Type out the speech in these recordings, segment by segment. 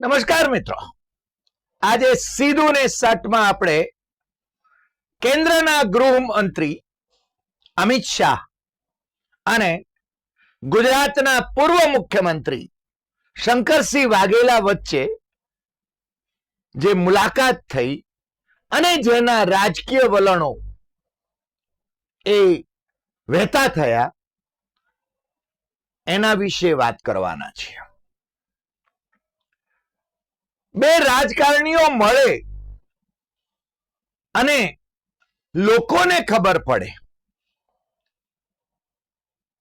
નમસ્કાર મિત્રો. આજે સીધું ને સટમાં આપણે કેન્દ્રના ગૃહમંત્રી અમિત શાહ અને ગુજરાતના પૂર્વ મુખ્યમંત્રી શંકરસિંહ વાઘેલા વચ્ચે જે મુલાકાત થઈ અને જેના રાજકીય વલણો એ વહેતા થયા, એના વિશે વાત કરવાના છીએ. બે રાજકારણીઓ મળે અને લોકોને ખબર પડે.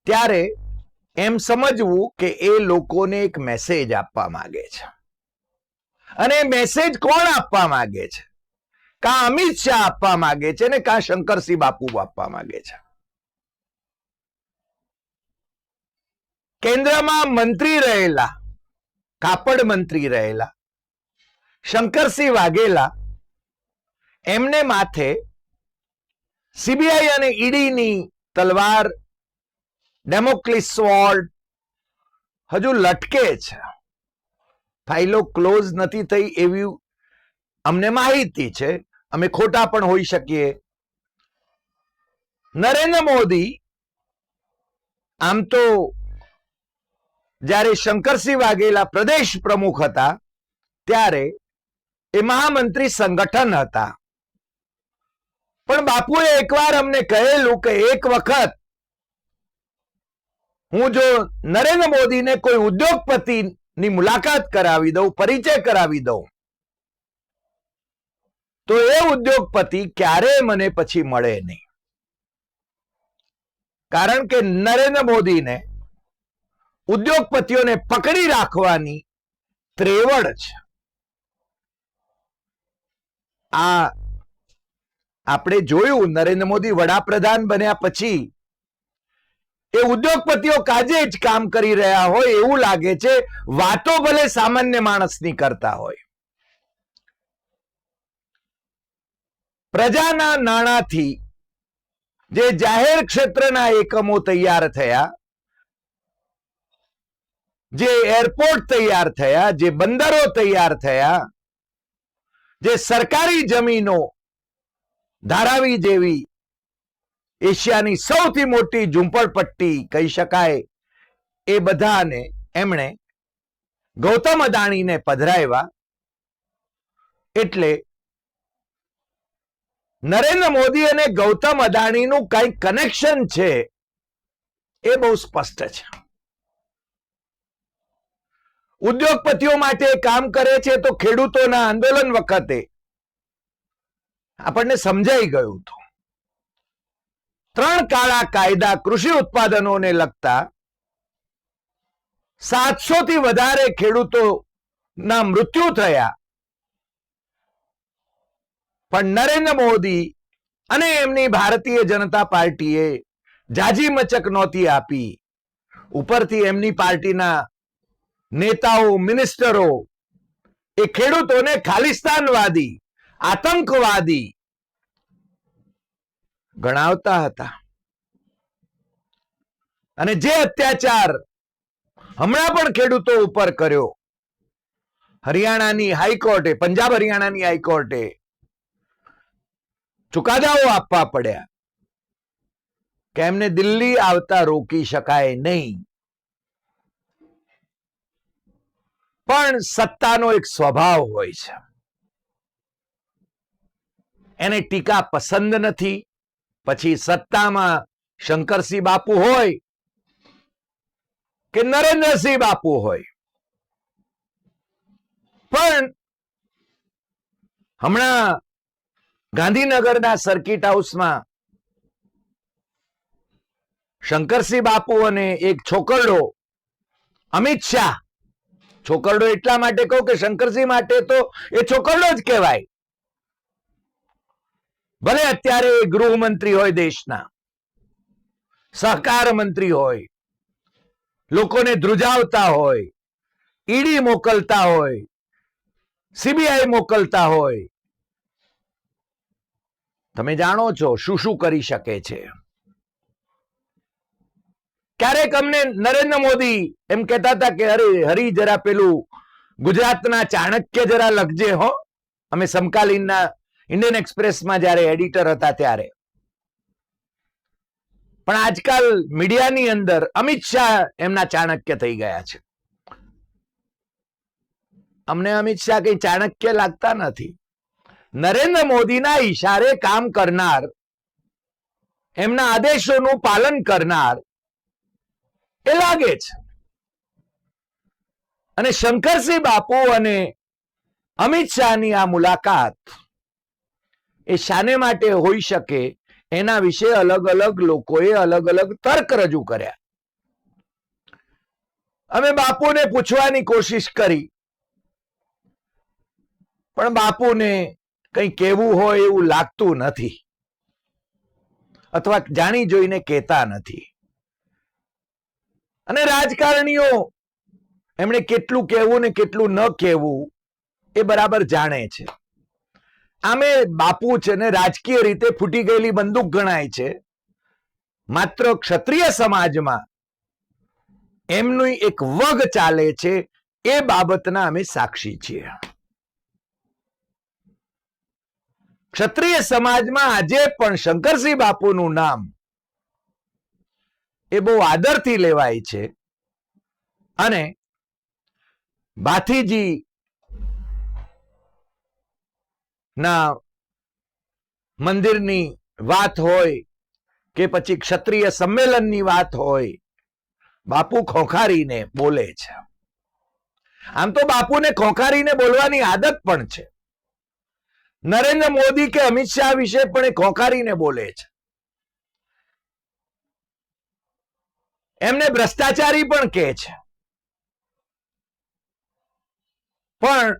ત્યારે એમ સમજવું કે એ લોકોને એક મેસેજ આપવા માંગે છે. અને મેસેજ કોણ આપવા માંગે છે? કા અમિત શાહ આપવા માંગે છે ને કા શંકરસિંહ બાપુ આપવા માંગે છે? કેન્દ્રમાં મંત્રી રહેલા, કાપડ મંત્રી રહેલા શંકરસિંહ વાઘેલા એમને માથે સીબીઆઈ અને ઈડીની તલવાર ડેમોક્લિસ વોર્ડ હજુ લટકે છે. ફાઇલો ક્લોઝ નથી થઈ એવી અમને માહિતી છે. અમે ખોટા પણ હોઈ શકીએ. નરેન્દ્ર મોદી, આમ તો જ્યારે શંકરસિંહ વાઘેલા પ્રદેશ પ્રમુખ હતા, ત્યારે એ મહામંત્રી સંગઠન હતા. પણ બાપુએ એકવાર અમને કહેલું કે એક વખત હું જો નરેન્દ્ર મોદીને કોઈ ઉદ્યોગપતિની મુલાકાત કરાવી દઉં, પરિચય કરાવી દઉં, તો એ ઉદ્યોગપતિ ક્યારે મને પછી મળે નહીં. કારણ કે નરેન્દ્ર મોદીને ઉદ્યોગપતિઓને પકડી રાખવાની ત્રેવડ છે. આ આપણે જોયું, નરેન્દ્ર મોદી વડાપ્રધાન બન્યા પછી એ ઉદ્યોગપતિઓ કાજે જ કામ કરી રહ્યા હોય એવું લાગે છે, વાતો ભલે સામાન્ય માણસની કરતા હોય. પ્રજાના નાણાંથી જે જાહેર ક્ષેત્રના એકમો તૈયાર થયા, જે એરપોર્ટ તૈયાર થયા, જે બંદરો તૈયાર થયા જે સરકારી જમીનો ધારાવી જેવી એશિયાની સૌથી મોટી ઝુંપડપટ્ટી કહી શકાય, એ બધાને એમણે ગૌતમ અદાણીને પધરાવ્યા. એટલે નરેન્દ્ર મોદી અને ગૌતમ અદાણીનું કઈ કનેક્શન છે, એ બહુ સ્પષ્ટ છે. ઉદ્યોગપતિઓ માટે કામ કરે છે તો ખેડૂતોના આંદોલન વખતે આપણને સમજાઈ ગયું હતું. ત્રણ કાળા કાયદા કૃષિ ઉત્પાદનોને લગતા સાતસો થી વધારે ખેડૂતોના મૃત્યુ થયા. પણ નરેન્દ્ર મોદી અને એમની ભારતીય જનતા પાર્ટીએ જાજી મચક નહોતી આપી. ઉપરથી એમની પાર્ટીના નેતાઓ મિનિસ્ટરો એ ખેડૂતોને ખાલિસ્તાનવાદી, આતંકવાદી ગણાવતા હતા. અને જે અત્યાચાર હમણાં પણ ખેડૂતો ઉપર કર્યો, હરિયાણાની હાઈકોર્ટે, પંજાબ હરિયાણાની હાઈકોર્ટે ચુકાદાઓ આપવા પડ્યા. કે એમને દિલ્હી આવતા રોકી શકાય નહીં. પણ સત્તાનો એક સ્વભાવ હોય છે. એને ટીકા પસંદ નથી. પછી સત્તામાં શંકરસિંહ બાપુ હોય કે નરેન્દ્રસિંહ બાપુ હોય. પણ હમણાં ગાંધીનગરના સર્કિટ હાઉસમાં શંકરસિંહ બાપુ અને એક છોકરડો અમિત શાહ છોકરડો એટલા માટે કહું કે શંકરસિંહ માટે તો એ છોકરડો જ કહેવાય. ભલે અત્યારે ગૃહમંત્રી હોય દેશના, સહકાર મંત્રી હોય, લોકોને ધ્રુજાવતા હોય, ઈડી મોકલતા હોય, સીબીઆઈ મોકલતા હોય. તમે જાણો છો શું શું કરી શકે છે. ક્યારેક અમને નરેન્દ્ર મોદી એમ કહેતા હતા કે, અરે, હરી, જરા પેલું ગુજરાતના ચાણક્ય જરા લખજે, હો. અમે સમકાલીનના ઇન્ડિયન એક્સપ્રેસમાં જ્યારે એડિટર હતા ત્યારે. પણ આજકાલ મીડિયાની અંદર અમિત શાહ એમના ચાણક્ય થઈ ગયા છે. અમને અમિત શાહ કઈ ચાણક્ય લાગતા નથી. નરેન્દ્ર મોદીના ઈશારે કામ કરનાર, એમના આદેશોનું પાલન કરનાર એ લાગે છે. અને શંકરસિંહ બાપુ અને અમિત શાહની આ મુલાકાત એ શાને માટે હોઈ શકે, એના વિશે અલગ અલગ લોકોએ અલગ અલગ તર્ક રજૂ કર્યા. અમે બાપુને પૂછવાની કોશિશ કરી. પણ બાપુને કંઈ કહેવું હોય એવું લાગતું નથી. અથવા જાણી જોઈને કહેતા નથી. અને રાજકારણીઓ, એમણે કેટલું કહેવું ને કેટલું ન કહેવું, એ બરાબર જાણે છે. આમે બાપુ છે ને રાજકીય રીતે ફૂટી ગયેલી બંદૂક ગણાય છે. માત્ર ક્ષત્રિય સમાજમાં એમનું એક વગ ચાલે છે, એ બાબતના અમે સાક્ષી છીએ. ક્ષત્રિય સમાજમાં આજે પણ શંકરસિંહ બાપુનું નામ એ બહુ આદરથી લેવાય છે. અને ભાથીજી ના મંદિરની વાત હોય કે પછી ક્ષત્રિય સંમેલનની વાત હોય, બાપુ ખોખારીને બોલે છે. આમ તો બાપુને ખોખારીને બોલવાની આદત પણ છે. નરેન્દ્ર મોદી કે અમિત શાહ વિશે પણ એ ખોખારીને બોલે છે. એમને ભ્રષ્ટાચારી પણ કહે છે. પણ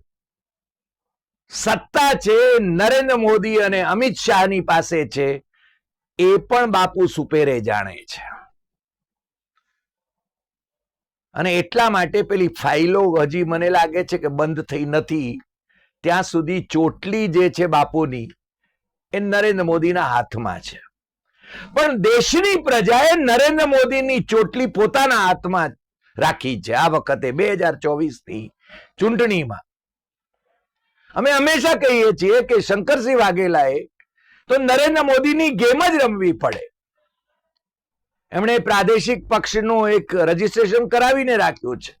સત્તા છે નરેન્દ્ર મોદી અને અમિત શાહની પાસે છે, એ પણ બાપુ સુપેરે જાણે છે. અને એટલા માટે પેલી ફાઇલો હજી મને લાગે છે કે બંધ થઈ નથી, ત્યાં સુધી ચોટલી જે છે બાપુની, એ નરેન્દ્ર મોદીના હાથમાં છે. પણ દેશની પ્રજાએ નરેન્દ્ર મોદીની ચોટલી પોતાના હાથમાં રાખી છે. આ વખતે બે હજાર ચોવીસની ચૂંટણીમાં અમે હંમેશા કહીએ છીએ કે શંકરસિંહ વાઘેલાએ તો નરેન્દ્ર મોદીની ગેમ જ રમવી પડે. એમણે પ્રાદેશિક પક્ષનું એક રજીસ્ટ્રેશન કરાવીને રાખ્યું છે.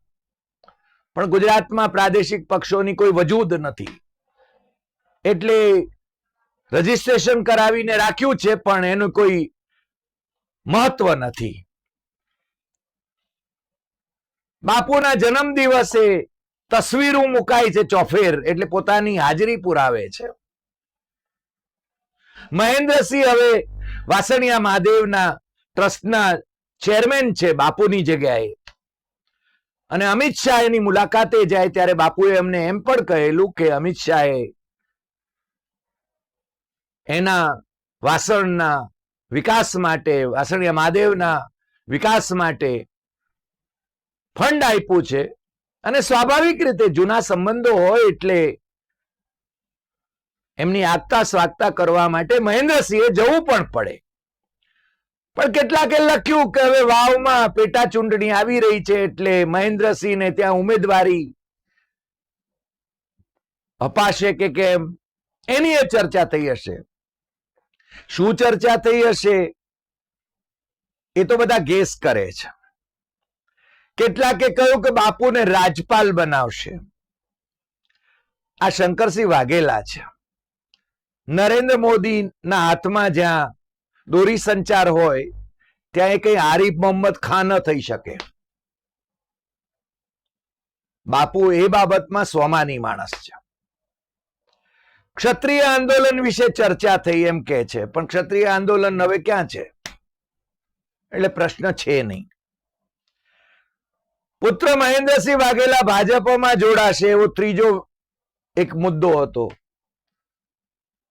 પણ ગુજરાતમાં પ્રાદેશિક પક્ષોની કોઈ વજૂદ નથી. એટલે રજીસ્ટ્રેશન કરાવીને રાખ્યું છે, પણ એનું કોઈ મહત્વ નથી. બાપુના જન્મ દિવસે તસવીરો મુકાય છે ચોફેર, એટલે પોતાની હાજરી પુરાવે છે. મહેન્દ્રસિંહ હવે વાસણિયા મહાદેવના ટ્રસ્ટના ચેરમેન છે, બાપુની જગ્યાએ. અને અમિત શાહ એની મુલાકાતે જાય ત્યારે બાપુએ એમને એમ પણ કહેલું કે અમિત શાહે એના વાસણના વિકાસ માટે, વાસણિયા મહાદેવના વિકાસ માટે ફંડ આપ્યું છે. અને સ્વાભાવિક રીતે જૂના સંબંધો હોય એટલે એમની આગતા સ્વાગતા કરવા માટે મહેન્દ્રસિંહે જવું પણ પડે. પણ કેટલાકે લખ્યું કે હવે વાવમાં પેટા ચૂંટણી આવી રહી છે એટલે મહેન્દ્રસિંહને ત્યાં ઉમેદવારી અપાશે કે કેમ? એની એ ચર્ચા થઈ હશે. શું ચર્ચા થઈ હશે? એ તો બધા ગેસ કરે છે. કેટલાકે કહ્યું કે બાપુને રાજપાલ બનાવશે. આ શંકરસિંહ વાઘેલા છે. નરેન્દ્ર મોદીના હાથમાં જ્યાં દોરી સંચાર હોય, ત્યાં એ કઈ આરીફ મોહમ્મદ ખાન ન થઈ શકે. બાપુ એ બાબતમાં સ્વમાની માણસ છે. ક્ષત્રિય આંદોલન વિશે ચર્ચા થઈ એમ કે છે. પણ ક્ષત્રિય આંદોલન હવે ક્યાં છે? એટલે પ્રશ્ન છે નહીં. પુત્ર મહેન્દ્રસિંહ વાઘેલા ભાજપમાં જોડાશે એવો ત્રીજો એક મુદ્દો હતો.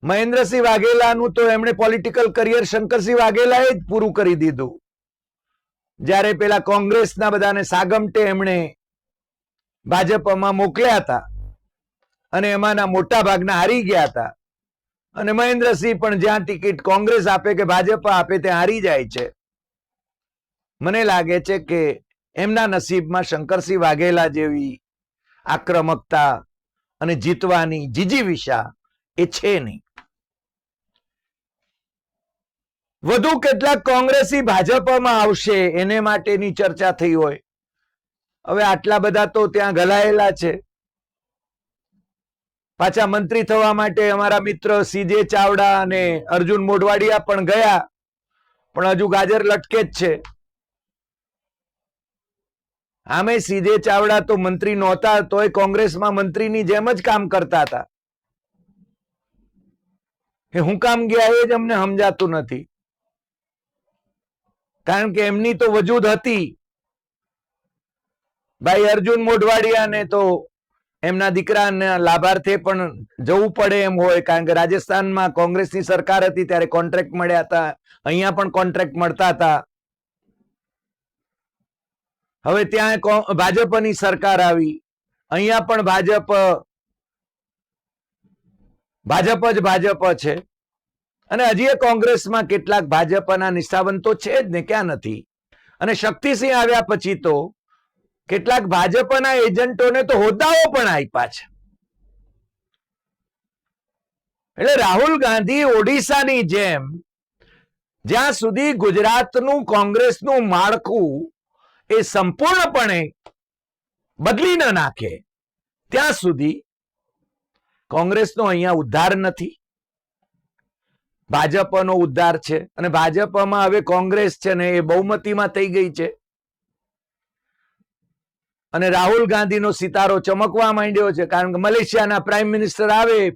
મહેન્દ્રસિંહ વાઘેલાનું તો એમણે પોલિટિકલ કરિયર શંકરસિંહ વાઘેલાએ જ પૂરું કરી દીધું. જ્યારે પેલા કોંગ્રેસના બધાને સાગમટે એમણે ભાજપમાં મોકલ્યા હતા. અને એમાંના મોટા ભાગના હારી ગયા હતા. અને મહેન્દ્રસિંહ પણ જ્યાં ટિકિટ કોંગ્રેસ આપે કે ભાજપ આપે ત્યાં હારી જાય છે. મને લાગે છે કે એમના નસીબમાં શંકરસિંહ વાઘેલા જેવી આક્રમકતા અને જીતવાની જીજીવિષા એ છે નહીં. વધુ કેટલાક કોંગ્રેસી ભાજપમાં આવશે એને માટેની ચર્ચા થઈ હોય. હવે આટલા બધા તો ત્યાં ગલાયેલા છે. પાછા મંત્રી થવા માટે અમારા મિત્ર સીજે ચાવડા અને અર્જુન મોઢવાડિયા પણ ગયા. પણ હજુ ગાજર લટકે જ છે. આમે સીજે ચાવડા તો મંત્રી નહોતા, તોય કોંગ્રેસમાં મંત્રીની જેમ જ કામ કરતા હતા. એ હું કામ ગયા એ જ અમને સમજાતું નથી. કારણ કે એમની તો વજૂદ હતી. ભાઈ અર્જુન મોઢવાડિયાને તો એમના દીકરાના લાભાર્થે પણ જવું પડે એમ હોય, કારણ કે રાજસ્થાનમાં કોંગ્રેસની સરકાર હતી ત્યારે કોન્ટ્રાક્ટ મળ્યા હતા, અહીંયા પણ કોન્ટ્રાક્ટ મળતા હતા. હવે ત્યાં ભાજપની સરકાર આવી. અહીંયા પણ ભાજપ ભાજપ જ ભાજપ છે. અને હજી કોંગ્રેસમાં કેટલાક ભાજપના નિષ્ઠાવંતો છે જ ને, ક્યાં નથી. અને શક્તિસિંહ આવ્યા પછી તો કેટલાક ભાજપના એજન્ટોને તો હોદ્દાઓ પણ આપ્યા છે. એટલે રાહુલ ગાંધી ઓડિશાની જેમ જ્યાં સુધી ગુજરાતનું કોંગ્રેસનું માળખું એ સંપૂર્ણપણે બદલી ન નાખે, ત્યાં સુધી કોંગ્રેસનો અહીંયા ઉદ્ધાર નથી. ભાજપનો ઉદ્ધાર છે અને ભાજપમાં હવે કોંગ્રેસ છે ને એ બહુમતીમાં થઈ ગઈ છે. અને રાહુલ ગાંધીનો સિતારો ચમકવા માંડ્યો છે, કારણ કે મલેશિયાના પ્રાઇમ મિનિસ્ટર આવે,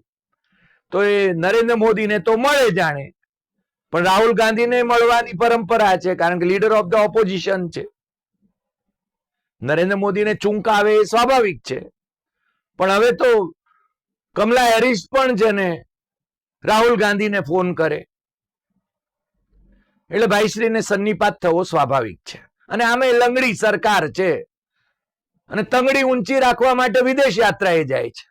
તો એ નરેન્દ્ર મોદીને તો મળે જાણે. પણ રાહુલ ગાંધીને મળવાની પરંપરા છે, કારણ કે લીડર ઓફ ધ ઓપોઝિશન છે. નરેન્દ્ર મોદીને ચૂંકાવે એ સ્વાભાવિક છે. પણ હવે તો કમલા હેરિસ પણ છે ને રાહુલ ગાંધીને ફોન કરે. એટલે ભાઈશ્રીને સન્નિપાત થવો સ્વાભાવિક છે. અને આમે લંગડી સરકાર છે. અને તંગડી ઊંચી રાખવા માટે વિદેશ યાત્રાએ જાય છે.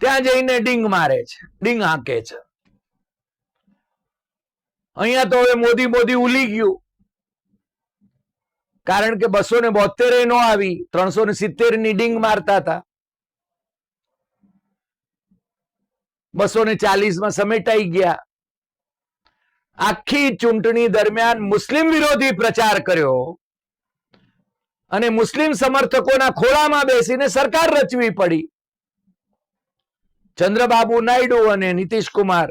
ત્યાં જઈને ડીંગ મારે છે, ડીંગ હાંકે છે. અહીંયા તો હવે મોદી મોદી ઉલી ગયું. કારણ કે બસો ને બોતેર નો આવી, ત્રણસો ને સિત્તેરની ડીંગ મારતા હતા. બસો ને ચાલીસમાં સમેટાઈ ગયા. આખી ચૂંટણી દરમિયાન મુસ્લિમ વિરોધી પ્રચાર કર્યો. અને મુસ્લિમ સમર્થકોના ખોળામાં બેસીને સરકાર રચવી પડી. ચંદ્રબાબુ નાયડુ અને નીતિશ કુમાર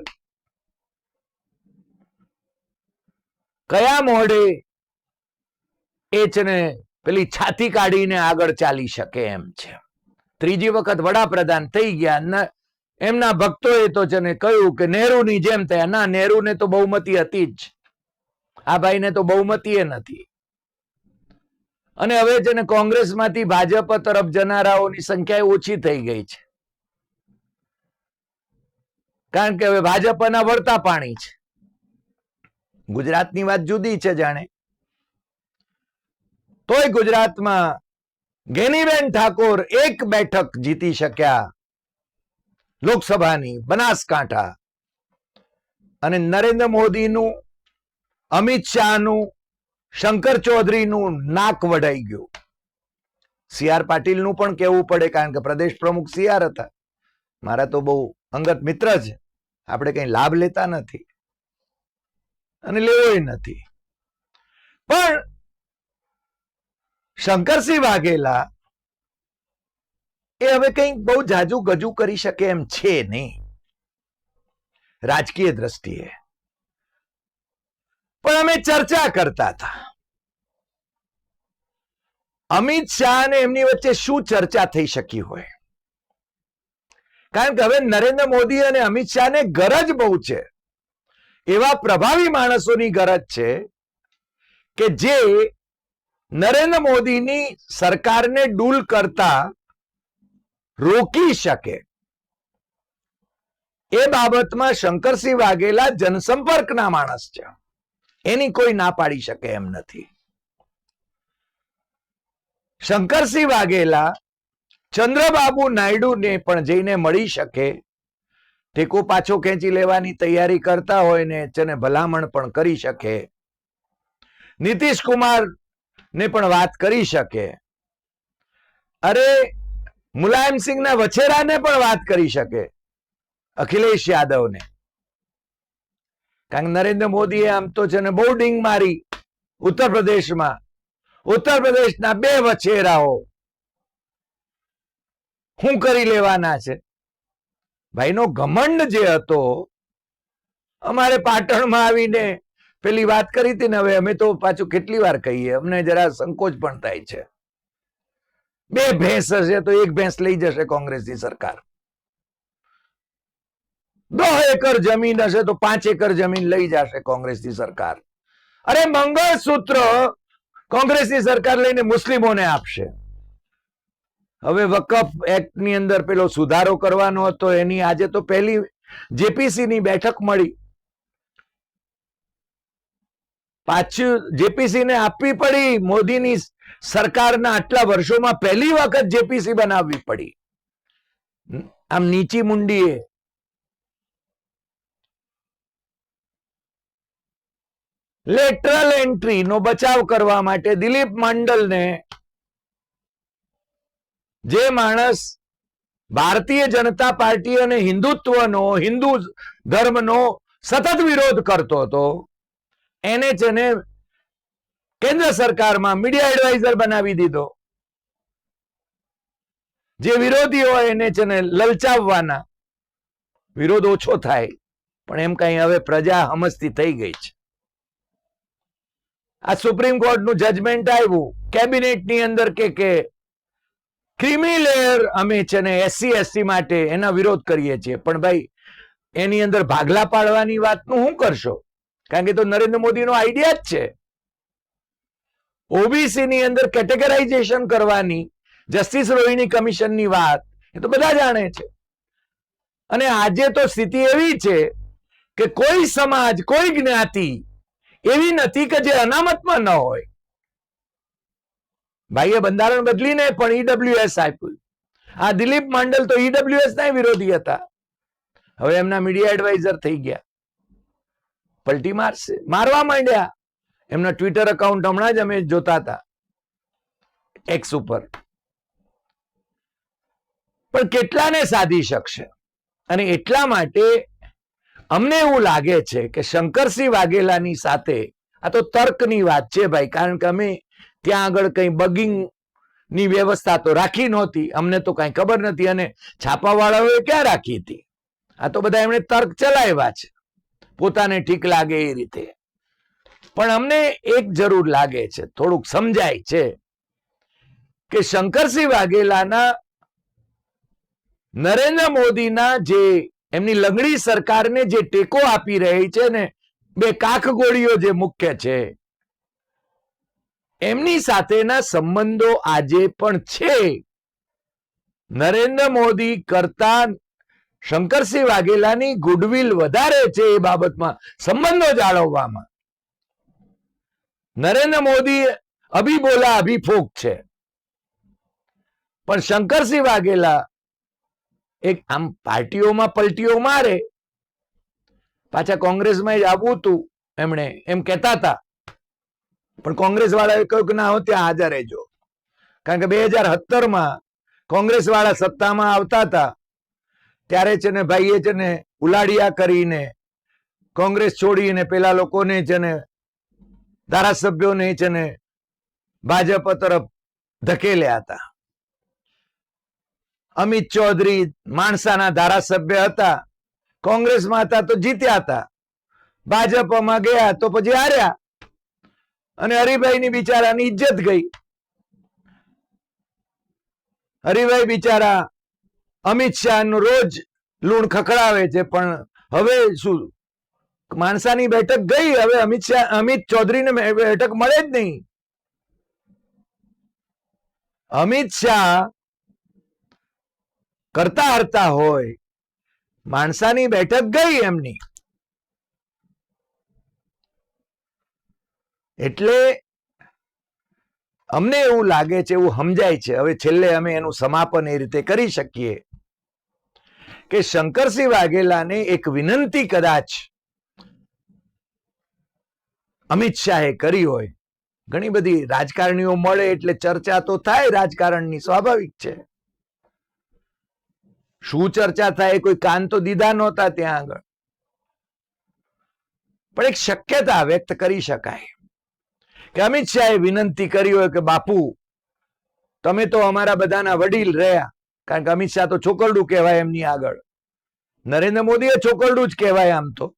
કયા મોઢે એ ને પેલી છાતી કાઢીને આગળ ચાલી શકે એમ છે. ત્રીજી વખત વડાપ્રધાન થઈ ગયા. એમના ભક્તોએ તો છે ને કહ્યું કે નહેરુની જેમ થયા. ના, નહેરુને તો બહુમતી હતી જ. આ ભાઈને તો બહુમતી નથી. અને હવે છે ને કોંગ્રેસમાંથી ભાજપ તરફ જનારાઓની સંખ્યા ઓછી થઈ ગઈ છે. કારણ કે હવે ભાજપના વળતા પાણી છે. ગુજરાતની વાત જુદી છે જાણે. તોય ગુજરાતમાં ગેનીબેન ઠાકોર એક બેઠક જીતી શક્યા. લોકસભાની બનાસકાંઠા. અને નરેન્દ્ર મોદીનું, અમિત શાહનું શંકર ચૌધરીનું નાક વઢાઈ ગયું. સી આર પાટીલનું પણ કહેવું પડે કારણ કે પ્રદેશ પ્રમુખ સી આર હતા. મારા તો બહુ અંગત મિત્ર છે આપણે કઈ લાભ લેતા નથી. અને લેવોય નથી. પણ શંકરસિંહ વાઘેલા એ હવે કંઈક બહુ જાજુ ગજુ કરી શકે એમ છે નહીં. રાજકીય દ્રષ્ટિએ. પણ અમે ચર્ચા કરતા હતા. અમિત શાહ અને એમની વચ્ચે શું ચર્ચા થઈ શકી હોય? કારણ કે હવે નરેન્દ્ર મોદી અને અમિત શાહને ગરજ બહુ છે. એવા પ્રભાવી માણસોની ગરજ છે કે જે નરેન્દ્ર મોદીની સરકારને ડૂલ કરતા રોકી શકે. એ બાબતમાં શંકરસિંહ વાઘેલા જનસંપર્કના માણસ છે. એની કોઈ ના પાડી શકે એમ નથી. શંકરસિંહ વાઘેલા ચંદ્રબાબુ નાયડુને પણ જઈને મળી શકે. ટેકો પાછો ખેંચી લેવાની તૈયારી કરતા હોય ને તેને ભલામણ પણ કરી શકે. નીતિશ કુમાર ને પણ વાત કરી શકે. અરે મુલાયમસિંહના વછેરાને પણ વાત કરી શકે. અખિલેશ યાદવને. કારણ કે નરેન્દ્ર મોદીએ આમ તો છે ને બહુ ડીંગ મારી ઉત્તર પ્રદેશમાં. ઉત્તર પ્રદેશના બે વછેરાઓ. શું કરી લેવાના છે? ભાઈનો ઘમંડ જે હતો, અમારે પાટણમાં આવીને પેલી વાત કરી હતી ને હવે અમે તો પાછું કેટલી વાર કહીએ, અમને જરા સંકોચ પણ થાય છે. બે ભેંસ હશે તો એક ભેંસ લઈ જશે કોંગ્રેસની સરકાર. દસ એકર જમીન હશે તો પાંચ એકર જમીન લઈ જશે કોંગ્રેસની સરકાર. અરે મંગળસૂત્ર કોંગ્રેસની સરકાર લઈને મુસ્લિમોને આપશે. હવે વકફ એક્ટની અંદર પેલો સુધારો કરવાનો હતો, એની આજે તો પહેલી જેપીસી ની બેઠક મળી. પાછું જેપીસી ને આપવી પડી, મોદીની સરકારના આટલા વર્ષોમાં પહેલી વખત જેપીસી બનાવવી પડી. આમ નીચી મુંડીએ. લેટરલ એન્ટ્રી નો બચાવ કરવા માટે દિલીપ મંડલને જે માણસ ભારતીય જનતા પાર્ટી અને હિન્દુત્વનો, હિન્દુ ધર્મનો સતત વિરોધ કરતો હતો, એને જેને કેન્દ્ર સરકારમાં મીડિયા એડવાઇઝર બનાવી દીધો. જે વિરોધી હોય એને છે ને લલચાવવાના વિરોધ ઓછો થાય, પણ એમ કઈ હવે પ્રજા હમસતી થઈ ગઈ છે. આ સુપ્રીમ કોર્ટનું જજમેન્ટ આવ્યું. કેબિનેટની અંદર કે કે ક્રિમી અમે છે ને એસસી, એસટી માટે એના વિરોધ કરીએ છીએ. પણ ભાઈ, એની અંદર ભાગલા પાડવાની વાતનું શું કરશો? કારણ કે તો નરેન્દ્ર મોદીનો આઈડિયા જ છે. ઓબીસી ની અંદર કેટેગરાઇઝેશન કરવાની જસ્ટિસ રોહિણી કમિશનની વાત, એ તો બધા જાણે છે. અને આજે તો સ્થિતિ એવી છે કે કોઈ સમાજ, કોઈ જ્ઞાતિ એવી નથી કે જે અનામતમાં ન હોય. ભાઈએ બંધારણ બદલીને પણ ઈડબ્લ્યુએસ આપ્યું. આ દિલીપ માંડલ તો ઈડબ્લ્યુએસ ના વિરોધી હતા. હવે એમના મીડિયા એડવાઇઝર થઈ ગયા. પલટી મારશે, મારવા માંડ્યા. એમના ટ્વિટર અકાઉન્ટ હમણાં જ અમે જોતા હતા. એક્સ ઉપર. પણ કેટલાને સાધી શકશે? અને એટલા માટે અમને એવું લાગે છે કે શંકરસિંહ વાઘેલાની સાથે આ તો તર્કની વાત છે ભાઈ, કારણ કે અમે ત્યાં આગળ કઈ બગિંગની વ્યવસ્થા તો રાખી નહોતી. અમને તો કઈ ખબર નથી અને છાપાવાળાઓએ ક્યાં રાખી હતી? આ તો બધા એમણે તર્ક ચલાવ્યા છે. પોતાને ઠીક લાગે એ રીતે. પણ અમને એક જરૂર લાગે છે, થોડુંક સમજાય છે કે શંકરસિંહ વાઘેલાના નરેન્દ્ર મોદીના જે એમની લંગડી સરકારને જે ટેકો આપી રહી છે ને, બે કાખ ગોળીઓ જે મુખ્ય છે, એમની સાથેના સંબંધો આજે પણ છે. નરેન્દ્ર મોદી કરતા શંકરસિંહ વાઘેલાની ગુડવિલ વધારે છે એ બાબતમાં સંબંધો જાળવવામાં. નરેન્દ્ર મોદી અભી બોલા અભી છે. પણ શંકરસિંહ વાઘેલા એક આમ પાર્ટીઓમાં પલટીઓ મારે. પાછા કોંગ્રેસમાં જ આવવું હતું, એમણે એમ કહેતા હતા. પણ કોંગ્રેસ વાળાએ કહ્યું કે ના, હો ત્યાં હાજર રહેજો. કારણ કે બે હજાર સત્તરમાં કોંગ્રેસ વાળા સત્તામાં આવતા હતા. ત્યારે છે ને ભાઈએ છે ને ઉલાડિયા કરીને કોંગ્રેસ છોડીને પેલા લોકોને છે ને ધારાસભ્યોને છે ને ભાજપ તરફ ધકેલ્યા હતા. અમિત ચૌધરી માણસાના ધારાસભ્ય હતા. કોંગ્રેસમાં હતા તો જીત્યા હતા. ભાજપમાં ગયા તો પછી હાર્યા. અને હરિભાઈની બિચારાની ઇજ્જત ગઈ. હરિભાઈ બિચારા અમિત શાહનું રોજ લૂણ ખખડાવે છે, પણ હવે શું? માણસાની બેઠક ગઈ, હવે અમિત શાહ, અમિત ચૌધરીને બેઠક મળે જ નહીં. અમિત શાહ કરતા હરતા હોય. માણસાની બેઠક ગઈ એમની. એટલે અમને એવું લાગે છે, એવું સમજાય છે. હવે છેલ્લે અમે એનું સમાપન એ રીતે કરી શકીએ કે શંકરસિંહ વાઘેલાને એક વિનંતી કદાચ અમિત શાહે કરી હોય. ઘણી બધી રાજકારણીઓ મળે એટલે ચર્ચા તો થાય રાજકારણની, સ્વાભાવિક છે. શું ચર્ચા થાય? કોઈ કાન તો દીધા નહોતા ત્યાં આગળ. પણ એક શક્યતા વ્યક્ત કરી શકાય. કે અમિત શાહે વિનંતી કરી હોય કે, બાપુ, તમે તો અમારા બધાના વડીલ રહ્યા. કારણ કે અમિત શાહ તો છોકરડું કહેવાય એમની આગળ. નરેન્દ્ર મોદીએ છોકરડું જ કહેવાય આમ તો.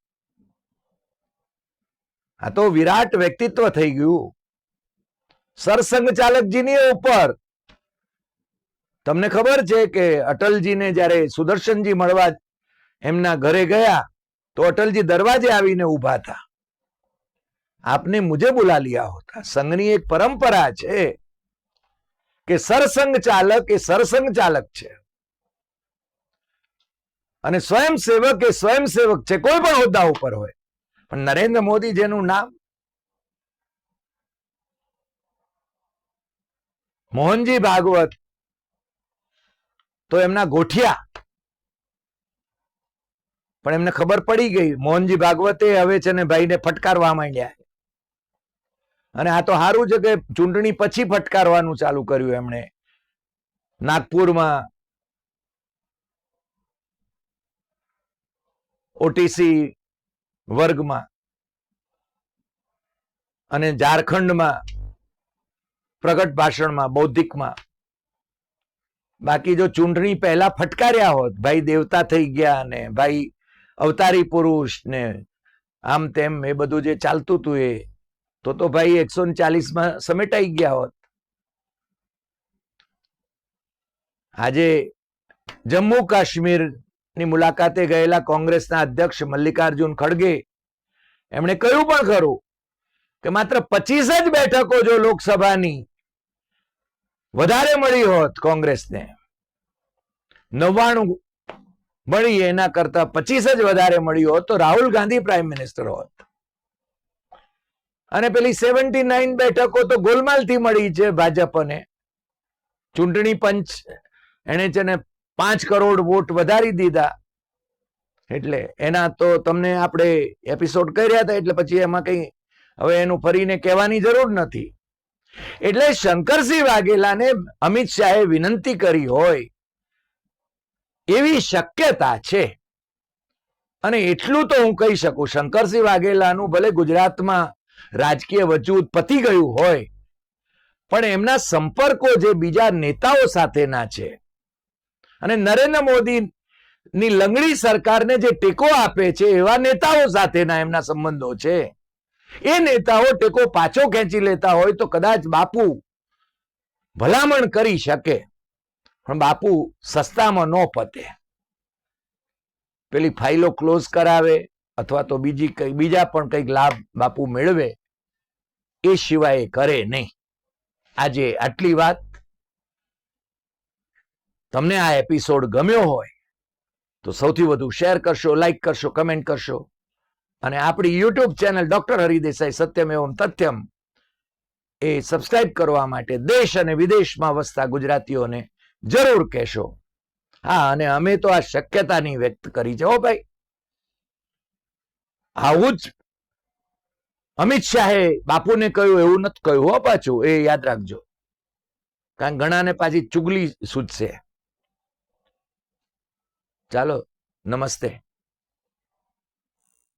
આ તો વિરાટ વ્યક્તિત્વ થઈ ગયું. સરસંઘ ચાલકજીની ઉપર તમને ખબર છે કે અટલજીને જ્યારે સુદર્શનજી મળવા એમના ઘરે ગયા, તો અટલજી દરવાજે આવીને ઊભા હતા આપને મુજે બોલા લિયા હોતા. સંઘની એક પરંપરા છે કે સરસંગ ચાલક એ સરસંગ ચાલક છે. અને સ્વયંસેવક એ સ્વયંસેવક છે, કોઈ પણ હોદ્દા ઉપર હોય. પણ નરેન્દ્ર મોદી જેનું નામ? મોહનજી ભાગવત તો એમના ગોઠિયા. પણ એમને ખબર પડી ગઈ, મોહનજી ભાગવતે હવે છે ને ભાઈને ફટકારવા માંડ્યા. અને આ તો સારું છે કે ચૂંટણી પછી ફટકારવાનું ચાલુ કર્યું એમણે. નાગપુરમાં ઓટીસી વર્ગમાં અને ઝારખંડમાં પ્રગટ ભાષણમાં, બૌદ્ધિકમાં બાકી જો ચૂંટણી પહેલા ફટકાર્યા હોત, ભાઈ દેવતા થઈ ગયા ને, ભાઈ અવતારી પુરુષ ને, આમ તેમ એ બધું જે ચાલતું હતું એ, તો તો ભાઈ એકસો ચાલીસમાં સમેટાઈ ગયા હોત. આજે જમ્મુ કાશ્મીરની મુલાકાતે ગયેલા કોંગ્રેસના અધ્યક્ષ મલ્લિકાર્જુન ખડગે એમણે કહ્યું પણ ખરું કે માત્ર પચીસ જ બેઠકો જો લોકસભાની વધારે મળી હોત કોંગ્રેસને. નવ્વાણું મળી એના કરતા પચીસ જ વધારે મળ્યું હોત તો રાહુલ ગાંધી પ્રાઇમ મિનિસ્ટર હોત. અને પેલી સેવન્ટી નાઇન બેઠકો તો ગોલમાલથી મળી છે ભાજપને. ચૂંટણી પંચ એને છે ને પાંચ કરોડ વોટ વધારી દીધા. એટલે એના તો તમને આપણે એપિસોડ કર્યા હતા એટલે પછી એમાં કઈ હવે એનું ફરીને કહેવાની જરૂર નથી. એટલે શંકરસિંહ વાઘેલાને અમિત શાહે વિનંતી કરી હોય, એવી શક્યતા છે. અને એટલું તો હું કહી શકું, શંકરસિંહ વાઘેલાનું ભલે ગુજરાતમાં રાજકીય વજૂદ પતી ગયું હોય, પણ એમના સંપર્કો જે બીજા નેતાઓ સાથેના છે, અને નરેન્દ્ર મોદી ની લંગડી સરકારને જે ટેકો આપે છે, એવા નેતાઓ સાથેના એમના સંબંધો છે. એ નેતાઓ ટેકો પાછો ખેંચી લેતા હોય તો કદાચ બાપુ ભલામણ કરી શકે. પણ બાપુ સસ્તામાં ન પતે. પેલી ફાઇલો ક્લોઝ કરાવે અથવા તો બીજી કઈ, બીજા પણ કંઈક લાભ બાપુ મેળવે, એ સિવાય કરે નહીં. આજે આટલી વાત. તમને આ એપિસોડ ગમ્યો હોય તો સૌથી વધુ શેર કરશો લાઈક કરશો કમેન્ટ કરશો. અને આપણી YouTube channel doctor Hari Desai Satyam Evam Tathyam એ સબસ્ક્રાઇબ કરવા માટે દેશ અને વિદેશમાં વસતા ગુજરાતીઓને જરૂર કહેશો. હા, અને અમે તો આ શક્યતાની વ્યક્ત કરી છે. હો ભાઈ, આવું જ અમિત શાહે બાપુને કહ્યું, એવું નથી કહ્યું. હો પાછું, એ યાદ રાખજો. કારણ ઘણાને પાછી ચુગલી સૂચશે ચાલો, નમસ્તે.